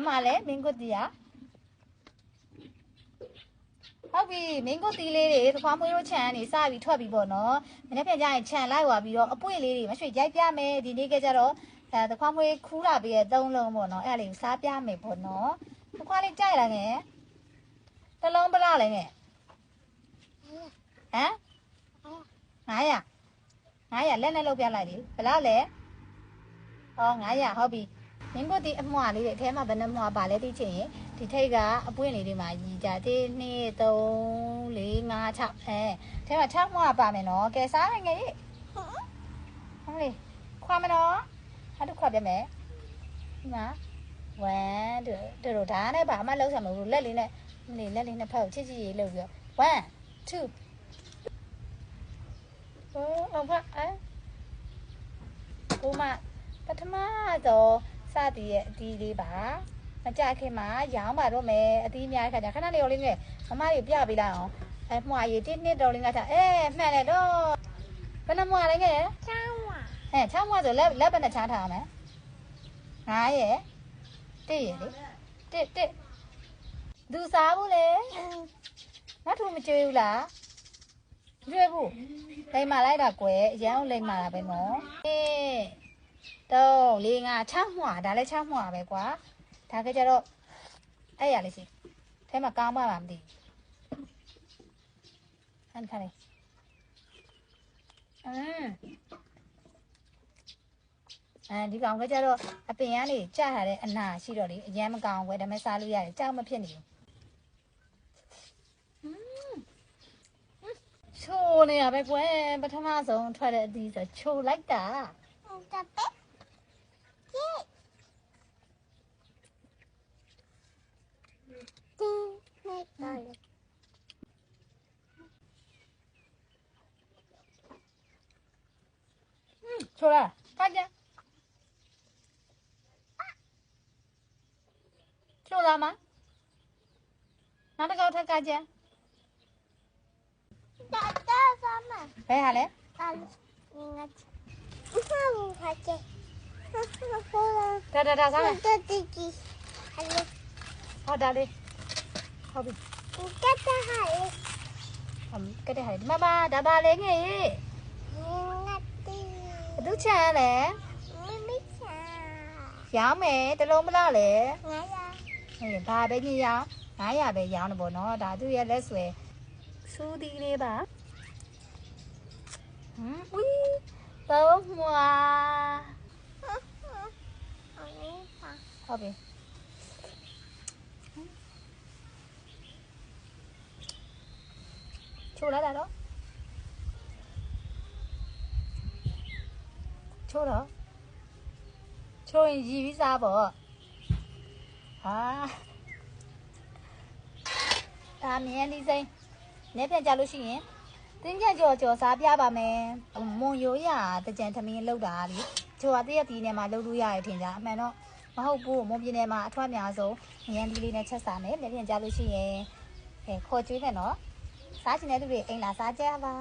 အမလည်းမင်းကိုတီးရဟုတ်ပြီမင်းကိုတီးလေးတွေသခွားမွေးတို့ခြံကနေစပြီးထွက်ပြီးပေါ့နော်မနေ့ပြန်ကြရင်ခြံလိုက်သွားပြီးတော့အပွင့်လေးတွေမရွှေရိုက်ပြမယ်ဒီနေ့ကကြတော့အဲသခွားမွေးခူးလာပြီးရဲ့သုံးလုံးပေါ့နော်အဲ့ဒါလေးကိုစားပြမယ်ပေါ့နော်သခွားလေးကြိုက်လားငယ်တစ်လုံးပလားလဲငယ်ဟမ်900 900လက်နဲ့လုပ်ပြလိုက်လေဘယ်လောက်လဲဩ900ဟုတ်ပြီ မင်းတို့ဒီအမွှာလေးတွေအထဲမှာဘယ်နှမွှာပါလဲသိချင်ရင်ဒီထိတ်ကအပွင့်လေးတွေမှာရည်ကြ1 2 3 4 5 6အဲအဲထဲမှာ6မွှာပါမယ်နော်ကဲစားနိုင်ငယ်ရေဟုတ်လေခွာမနော်ဟာတို့ခွာပြမယ်ဒီမှာ1 2တို့ဒါနဲ့ပါအမလောက်ဆံမလို့လက်လေးနဲ့နေလက်လေးနဲ့ဖက်ကိုချစ်ချစ်ရေးလုပ်ပြီးတော့1 2ဟိုအောင်ဖအဲကိုမပထမတော့ စသည်ရဲ့အတီးလေးပါမကြခင်မှာရောင်းပါတော့မယ်အတီးများတဲ့ခါကျခဏလေးရောလေးငယ်မမကြီးပြပေးလိုက်အောင်အဲမှားရီတင်းနှစ်တော်လေးငါချအဲမှန်တယ်တော့ဘယ်နှမွာလဲငယ်ချောင်းဝအဲ6မွာဆိုလက်လက်ဘယ်နဲ့ချားထားရမလဲ9ရဲ့1ရဲ့လေ1 1ဒူစားဘူးလေနောက်ထူမကြွေးဘူးလားမကြွေးဘူးလိမ္မာလိုက်တာကွယ်အရန်ကိုလိမ္မာတာပဲနော်အေး 3 4 5 6မှာဒါလည်း6မှာပဲကွာဒါကကြတော့အဲ့ရလေးစီထဲမှာကောင်းမှမသိဟန်ခါလေးအင်းအဲဒီကောင်ကကြတော့အပင်ကနေကြထားတဲ့အနာရှိတော့လေအရန်မကောင်ဘွယ်ဒါမဲ့စားလို့ရတယ်ကြောက်မဖြစ်နေဘူးချိုးနေရပဲကွယ်ပထမဆုံးထွက်တဲ့အသီးဆိုချိုးလိုက်တာ တပက်ကျေတင်းနေပါလေချိုးလားခါကြချိုးလားမနောက်တစ်ခေါက်ထပ်ကကြတတာဆာမဘယ်ဟာလဲ အလငါချအမဘူးခါချေဟိုလာဒါဒါဒါစားမယ်တတိကြီးဟယ်လိုဟောဒါလေးဟုတ်ပြီကတ်တာဟာလေဟမ်ကတဲ့ဟာဒီမှာပါဒါပါလေငယ်ရေငါတီဘသူချမ်းလဲမမချာရောင်းမယ်တလုံးမလားလေငါရဟေးဘာပဲညရောင်း900ပဲရောင်းတယ်ပေါ့နော်ဒါသူရဲ့လက်ဆွဲစူးဒီလေးပါဟမ်ဝီ တော့မွာအမေပါဟုတ်ပြီချိုးလာတာတော့ချိုးတော့ချိုးရင်ရည်ပြီးစားပေါ့ဟာဒါမြန်ဒီစိ မ့်နေပြန်ကြလို့ရှိရင်တင်းကြကြော်ကြော်စားပြပါမယ်မွန်ရိုးရတကြံသမင်းလောက်တာလေကျော်အသေးရတီးနေမှာလောက်လို့ရတယ်ထင်ကြအမှန်တော့မဟုတ်ဘူးမွန်ပြည်နယ်မှာအထွတ်အများဆုံးငရန်ဒီလေးနဲ့ချက်စားမယ်နေပြန်ကြလို့ရှိရင်အဲခေါ်ကျွေးမယ်နော်စားချင်တဲ့လူတွေအိမ်လာစားကြပါ